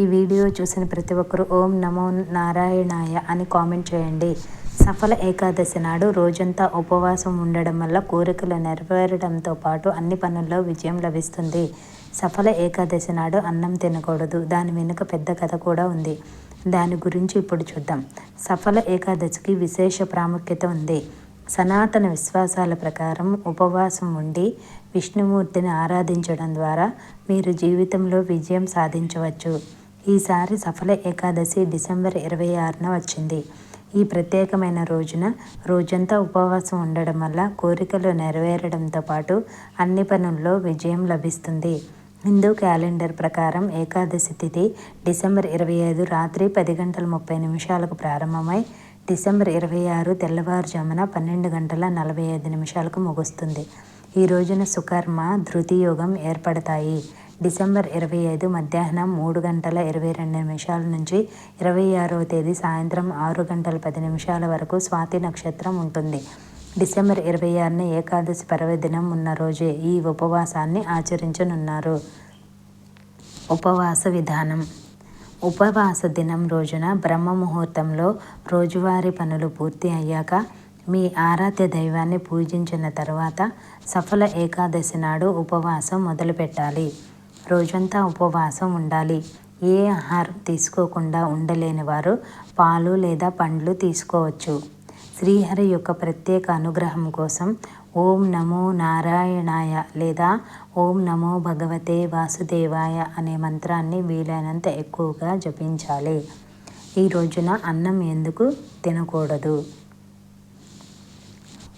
ఈ వీడియో చూసిన ప్రతి ఒక్కరూ ఓం నమో నారాయణాయ అని కామెంట్ చేయండి. సఫల ఏకాదశి నాడు రోజంతా ఉపవాసం ఉండడం వల్ల కోరికలు నెరవేరడంతో పాటు అన్ని పనుల్లో విజయం లభిస్తుంది. సఫల ఏకాదశి నాడు అన్నం తినకూడదు. దాని వెనుక పెద్ద కథ కూడా ఉంది. దాని గురించి ఇప్పుడు చూద్దాం. సఫల ఏకాదశికి విశేష ప్రాముఖ్యత ఉంది. సనాతన విశ్వాసాల ప్రకారం ఉపవాసం ఉండి విష్ణుమూర్తిని ఆరాధించడం ద్వారా మీరు జీవితంలో విజయం సాధించవచ్చు. ఈసారి సఫల ఏకాదశి డిసెంబర్ ఇరవై ఆరున వచ్చింది. ఈ ప్రత్యేకమైన రోజున రోజంతా ఉపవాసం ఉండడం వల్ల కోరికలు నెరవేరడంతో పాటు అన్ని పనుల్లో విజయం లభిస్తుంది. హిందూ క్యాలెండర్ ప్రకారం ఏకాదశి తిథి డిసెంబర్ ఇరవై ఐదు రాత్రి పది గంటల ముప్పై నిమిషాలకు ప్రారంభమై డిసెంబర్ ఇరవై ఆరు తెల్లవారుజామున పన్నెండు గంటల నలభై ఐదు నిమిషాలకు ముగుస్తుంది. ఈ రోజున సుకర్మ ధృతియోగం ఏర్పడతాయి. డిసెంబర్ ఇరవై ఐదు మధ్యాహ్నం మూడు గంటల ఇరవై రెండు నిమిషాల నుంచి ఇరవై ఆరవ తేదీ సాయంత్రం ఆరు గంటల పది నిమిషాల వరకు స్వాతి నక్షత్రం ఉంటుంది. డిసెంబర్ ఇరవై ఆరున ఏకాదశి పర్వదినం ఉన్న రోజే ఈ ఉపవాసాన్ని ఆచరించనున్నారు. ఉపవాస విధానం. ఉపవాస దినం రోజున బ్రహ్మ ముహూర్తంలో రోజువారీ పనులు పూర్తి అయ్యాక మీ ఆరాధ్య దైవాన్ని పూజించిన తర్వాత సఫల ఏకాదశి నాడు ఉపవాసం మొదలుపెట్టాలి. రోజంతా ఉపవాసం ఉండాలి. ఏ ఆహారం తీసుకోకుండా ఉండలేని వారు పాలు లేదా పండ్లు తీసుకోవచ్చు. శ్రీహరి యొక్క ప్రత్యేక అనుగ్రహం కోసం ఓం నమో నారాయణాయ లేదా ఓం నమో భగవతే వాసుదేవాయ అనే మంత్రాన్ని వీలైనంత ఎక్కువగా జపించాలి. ఈ రోజున అన్నం ఎందుకు తినకూడదు?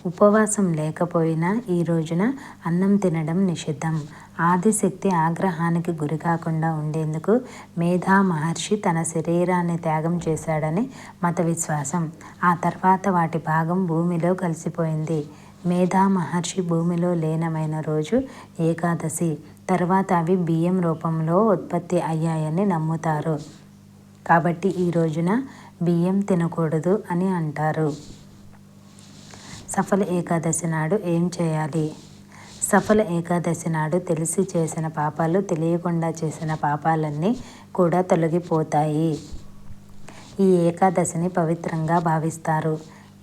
ఉపవాసం లేకపోయినా ఈ రోజున అన్నం తినడం నిషిద్ధం. ఆదిశక్తి ఆగ్రహానికి గురి కాకుండా ఉండేందుకు మేధా మహర్షి తన శరీరాన్ని త్యాగం చేశాడని మత విశ్వాసం. ఆ తర్వాత వాటి భాగం భూమిలో కలిసిపోయింది. మేధా మహర్షి భూమిలో లీనమైన రోజు ఏకాదశి. తర్వాత అవి బియ్యం రూపంలో ఉత్పత్తి అయ్యాయని నమ్ముతారు. కాబట్టి ఈ రోజున బియ్యం తినకూడదు అని అంటారు. సఫల ఏకాదశి నాడు ఏం చేయాలి? సఫల ఏకాదశి నాడు తెలిసి చేసిన పాపాలు తెలియకుండా చేసిన పాపాలన్నీ కూడా తొలగిపోతాయి. ఈ ఏకాదశిని పవిత్రంగా భావిస్తారు.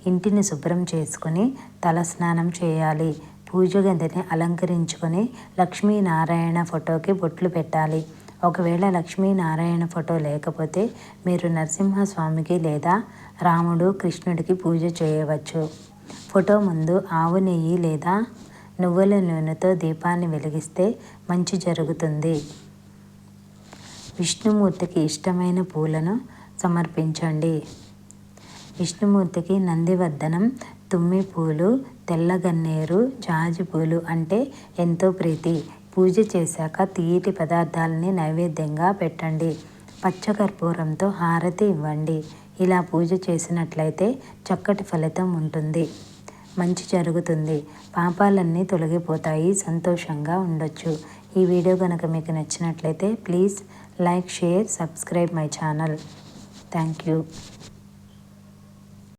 ఇంటిని శుభ్రం చేసుకుని తలస్నానం చేయాలి. పూజ గదిని అలంకరించుకొని లక్ష్మీనారాయణ ఫోటోకి బొట్లు పెట్టాలి. ఒకవేళ లక్ష్మీనారాయణ ఫోటో లేకపోతే మీరు నరసింహస్వామికి లేదా రాముడు కృష్ణుడికి పూజ చేయవచ్చు. ఫోటో ముందు ఆవు నెయ్యి లేదా నువ్వుల నూనెతో దీపాన్ని వెలిగిస్తే మంచి జరుగుతుంది. విష్ణుమూర్తికి ఇష్టమైన పూలను సమర్పించండి. విష్ణుమూర్తికి నందివర్ధనం తుమ్మి పూలు తెల్లగన్నేరు జాజి పూలు అంటే ఎంతో ప్రీతి. పూజ చేశాక తీయటి పదార్థాలని నైవేద్యంగా పెట్టండి. పచ్చకర్పూరంతో హారతి ఇవ్వండి. ఇలా పూజ చేసినట్లయితే చక్కటి ఫలితం ఉంటుంది. మంచి జరుగుతుంది. పాపాలన్నీ తొలగిపోతాయి. సంతోషంగా ఉండొచ్చు. ఈ వీడియో కనుక మీకు నచ్చినట్లయితే please like share subscribe my channel. Thank you.